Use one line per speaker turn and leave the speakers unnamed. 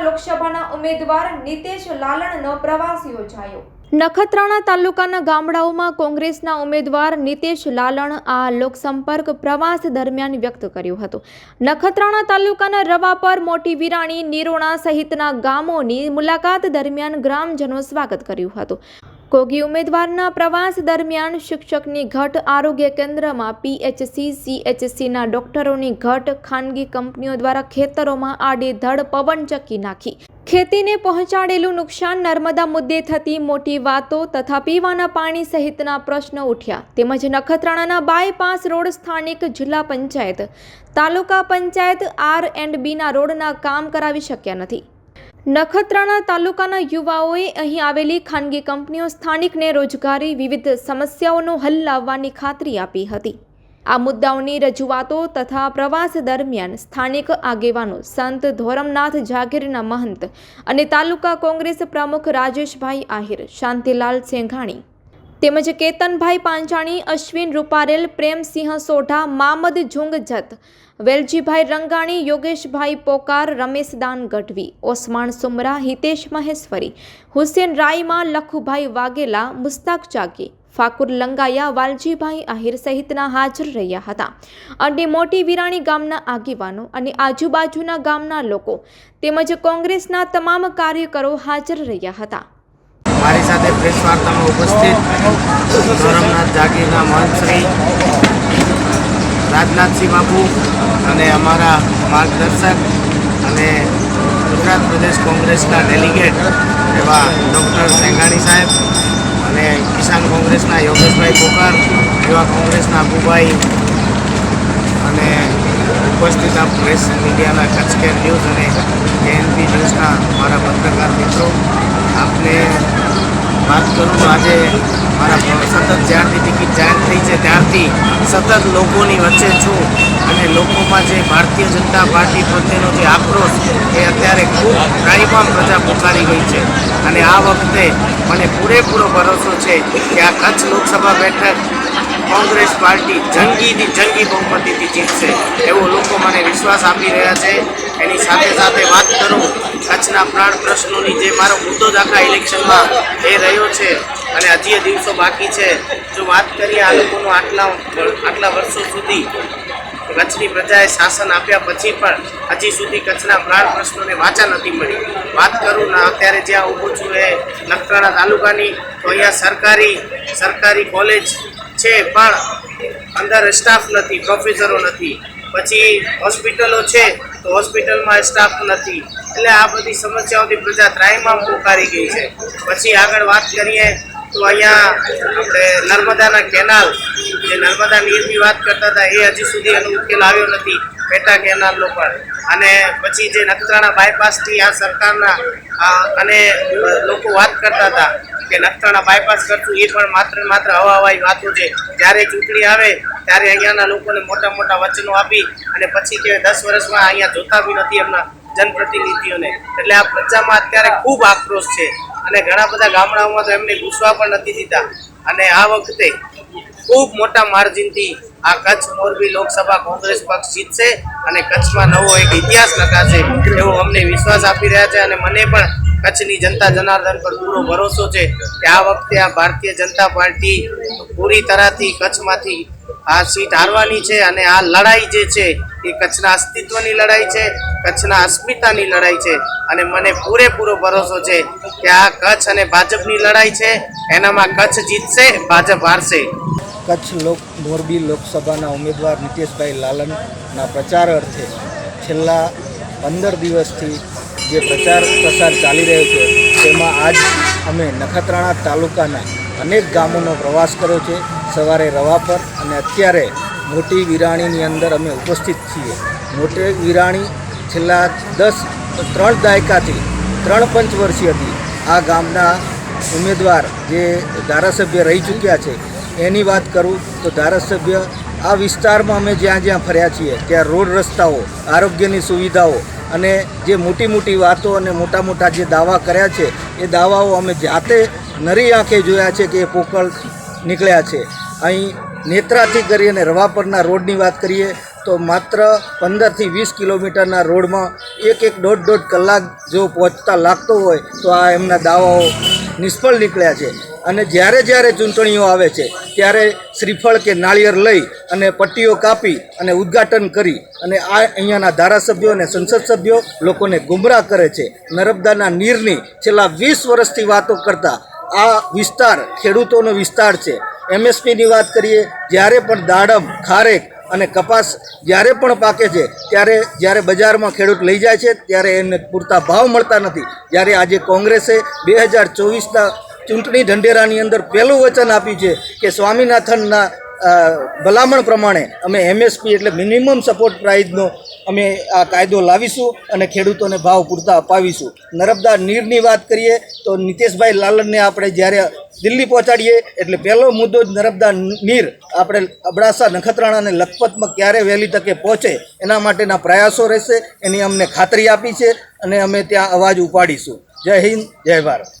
કોંગ્રેસના લોકસભાના ઉમેદવાર નિતેશ લાલણનો પ્રવાસ યોજાયો. નખત્રાણા તાલુકાના ગામડાઓમાં કોંગ્રેસના ઉમેદવાર નિતેશ લાલણ આ લોકસંપર્ક પ્રવાસ દરમિયાન વ્યક્ત કર્યું હતું. નખત્રાણા તાલુકાના રવાપર મોટી વિરાણી, નિરોણા સહિતના ગામોની મુલાકાત દરમિયાન ગ્રામજનો સ્વાગત કર્યું હતું. કોગી ઉમેદવારના પ્રવાસ દરમિયાન શિક્ષકની ઘટ આરોગ્ય કેન્દ્રમાં પીએચસી, સીએચસીના ડોક્ટરોની ઘટ ખાનગી કંપનીઓ દ્વારા ખેતરોમાં આડેધડ પવનચક્કી નાખી. ખેતીને પહોંચાડેલું નુકસાન નર્મદા મુદ્દે થતી મોટી વાતો તથા પીવાના પાણી સહિતના પ્રશ્નો ઉઠ્યા. તેમજ નખત્રાણાના બાયપાસ રોડ સ્થાનિક જિલ્લા પંચાયત, તાલુકા પંચાયત આર એન્ડ બીના રોડના કામ કરાવી શક્યા નથી. નખત્રાણા તાલુકાના યુવાઓએ અહીં આવેલી ખાનગી કંપનીઓ સ્થાનિકને રોજગારી વિવિધ સમસ્યાઓનો હલ લાવવાની ખાતરી આપી હતી. આ મુદ્દાઓની રજૂઆતો તથા પ્રવાસ દરમિયાન સ્થાનિક આગેવાનો સંત ધોરમનાથ જાગીરના મહંત અને તાલુકા કોંગ્રેસ પ્રમુખ રાજેશભાઈ આહિર, શાંતિલાલ સેંઘાણી તેમજ કેતનભાઈ પાંચાણી, અશ્વિન રૂપારેલ, પ્રેમસિંહ સોઢા, મામદ જુંગજત વેલજીભાઈ રંગાણી, યોગેશભાઈ પોકાર રમેશદાન ગઢવી ઓસમાણ સુમરા, હિતેશ મહેશ્વરી, હુસેન રાયમાં, લખુભાઈ વાઘેલા, મુસ્તાક ચાકી, ફાકુર લંગાયા, વાલજીભાઈ આહિર સહિતના હાજર રહ્યા હતા. અને મોટી વિરાણી ગામના આગેવાનો અને આજુબાજુના ગામના લોકો તેમજ કોંગ્રેસના તમામ કાર્યકરો હાજર રહ્યા હતા.
મારી સાથે પ્રેસ વાર્તામાં ઉપસ્થિત ધરમનાથ જાગીરના મહંતશ્રી, રાજનાથસિંહ બાપુ અને અમારા માર્ગદર્શક અને ગુજરાત પ્રદેશ કોંગ્રેસના ડેલિગેટ એવા ડૉક્ટર સેંગાણી સાહેબ અને કિસાન કોંગ્રેસના યોગેશભાઈ કોકર, એવા કોંગ્રેસના અબુભાઈ અને ઉપસ્થિત આ પ્રેસ મીડિયાના કચ્છ કેર ન્યૂઝ અને કેએનપી ન્યૂઝના મારા પત્રકાર મિત્રો. વાત કરું તો આજે મારા સતત જ્યારથી ટિકિટ જાહેર થઈ છે, ત્યારથી સતત લોકોની વચ્ચે છું. અને લોકોમાં જે ભારતીય જનતા પાર્ટી પ્રત્યેનો જે ખૂબ ત્રાહિમામ પ્રજા પોકારી ગઈ છે. અને આ વખતે મને પૂરેપૂરો ભરોસો છે કે આ કચ્છ લોકસભા બેઠક કોંગ્રેસ પાર્ટી જંગીથી જંગી બહુમતીથી જીતશે એવો લોકો મને વિશ્વાસ આપી રહ્યા છે. એની સાથે સાથે વાત કરું કચ્છના પ્રાણ પ્રશ્નોની જે મારો મુદ્દો જ આખા ઇલેક્શનમાં એ રહ્યો છે અને હજી દિવસો બાકી છે. જો વાત કરીએ આ લોકોનું આટલા આટલા વર્ષો સુધી કચ્છની પ્રજાએ શાસન આપ્યા પછી પણ હજી સુધી કચ્છના પ્રાણ પ્રશ્નોને વાચા નથી મળી. વાત કરું ને, અત્યારે જ્યાં ઊભું છું એ નખત્રાણા તાલુકાની, તો અહીંયા સરકારી સરકારી કોલેજ છે પણ અંદર સ્ટાફ નથી પ્રોફેસરો નથી. પછી હોસ્પિટલો છે, તો હોસ્પિટલમાં સ્ટાફ નથી. એટલે આ બધી સમસ્યાઓથી પ્રજા ત્રાહિમામ પોકારી ગઈ છે. પછી આગળ વાત કરીએ તો અહીંયા નર્મદાના કેનાલ, જે નર્મદા નીરની વાત કરતા હતા, એ હજી સુધી એનો ઉકેલ આવ્યો નથી, પેટા કેનાલનો પણ. અને પછી જે નખત્રાણા બાયપાસથી આ સરકારના અને લોકો વાત કરતા હતા કે નખત્રાણા બાયપાસ કરશું, એ પણ માત્ર માત્ર હવા હવાઈ વાતો છે. જ્યારે ચૂંટણી આવે, ત્યારે અહીંયાના લોકોને મોટા મોટા વચનો આપી અને પછી કે દસ વર્ષમાં અહીંયા જોતા બી નથી એમના જનપ્રતિનિધિઓને. એટલે આ પ્રજામાં અત્યારે ખૂબ આક્રોશ છે. અને ઘણા બધા ગામડાઓમાં તો એમને ઘૂસવા પણ નથી દીધા. અને આ વખતે ખૂબ મોટા માર્જિનથી આ કચ્છ મોરબી લોકસભા કોંગ્રેસ પક્ષ જીતશે અને કચ્છમાં નવો એક ઇતિહાસ લખાશે એવો અમને વિશ્વાસ આપી રહ્યા છે અને મને પણ કચ્છની જનતા જનાર્દન પર પૂરો ભરોસો છે કે આ વખતે આ ભારતીય જનતા પાર્ટી પૂરી તરહથી કચ્છમાંથી આ સીટ હારવાની છે અને આ લડાઈ જે છે એ કચ્છના અસ્તિત્વની લડાઈ છે, કચ્છના અસ્મિતાની લડાઈ છે અને મને પૂરેપૂરો ભરોસો છે કે આ કચ્છ અને ભાજપની લડાઈ છે, એનામાં કચ્છ જીતશે, ભાજપ હારશે.
કચ્છ લોક, મોરબી લોકસભાના ઉમેદવાર નીતિશભાઈ લાલનના પ્રચાર અર્થે છેલ્લા પંદર દિવસથી જે પ્રચાર પ્રસાર ચાલી રહ્યો છે, તેમાં આજ અમે નખત્રાણા તાલુકાના અનેક ગામોનો પ્રવાસ કર્યો છે. સવારે રવાપર અને અત્યારે મોટી વિરાણીની અંદર અમે ઉપસ્થિત છીએ. મોટી વિરાણી છેલ્લા દસ, ત્રણ દાયકાથી ત્રણ પંચ વર્ષી હતી. આ ગામના ઉમેદવાર જે ધારાસભ્ય રહી ચૂક્યા છે, એની વાત કરું તો ધારાસભ્ય આ વિસ્તારમાં અમે જ્યાં જ્યાં ફર્યા છીએ, ત્યાં રોડ રસ્તાઓ, આરોગ્યની સુવિધાઓ અને જે મોટી મોટી વાતો અને મોટા મોટા જે દાવા કર્યા છે, એ દાવાઓ અમે જાતે નરી આંખે જોયા છે કે એ પોકળ નીકળ્યા છે. અહીં નેત્રાથી કરી અને રવાપરના રોડની વાત કરીએ, તો માત્ર પંદરથી વીસ કિલોમીટરના રોડમાં એક એક દોઢ દોઢ કલાક જો પહોંચતા લાગતો હોય, તો આ એમના દાવાઓ નિષ્ફળ નીકળ્યા છે. અને જ્યારે જ્યારે ચૂંટણીઓ આવે છે, ત્યારે શ્રીફળ કે નાળિયેર લઈ અને પટ્ટીઓ કાપી અને ઉદ્ઘાટન કરી અને આ અહીંયાના ધારાસભ્યો અને સંસદ સભ્યો લોકોને ગુમરાહ કરે છે. નર્મદાના નીરની છેલ્લા વીસ વર્ષથી વાતો કરતા આ વિસ્તાર ખેડૂતોનો વિસ્તાર છે. એમએસપીની વાત કરીએ, જ્યારે પણ દાડમ, ખારેક અને કપાસ જ્યારે પણ પાકે છે, ત્યારે જ્યારે બજારમાં ખેડૂત લઈ જાય છે, ત્યારે એને પૂરતા ભાવ મળતા નથી. જ્યારે આજે કોંગ્રેસે બે હજાર ચોવીસના ચૂંટણી ઢંઢેરાની અંદર પહેલું વચન આપ્યું છે કે સ્વામિનાથનના ભલામણ પ્રમાણે અમે એમએસપી એટલે મિનિમમ સપોર્ટ પ્રાઇઝનો અમે આ કાયદો લાવીશું અને ખેડૂતોને ભાવ પૂરતા અપાવીશું. નર્મદા નીરની વાત કરીએ તો નીતિશભાઈ લાલનને આપણે જ્યારે દિલ્હી પહોંચાડીએ એટલે પહેલો મુદ્દો જ નર્મદા નીર આપણે અબડાસા નખત્રાણા અને લખપતમાં ક્યારે વહેલી તકે પહોંચે એના માટેના પ્રયાસો રહેશે. એની અમને ખાતરી આપી છે અને અમે ત્યાં અવાજ ઉપાડીશું. જય હિન્દ, જય ભારત.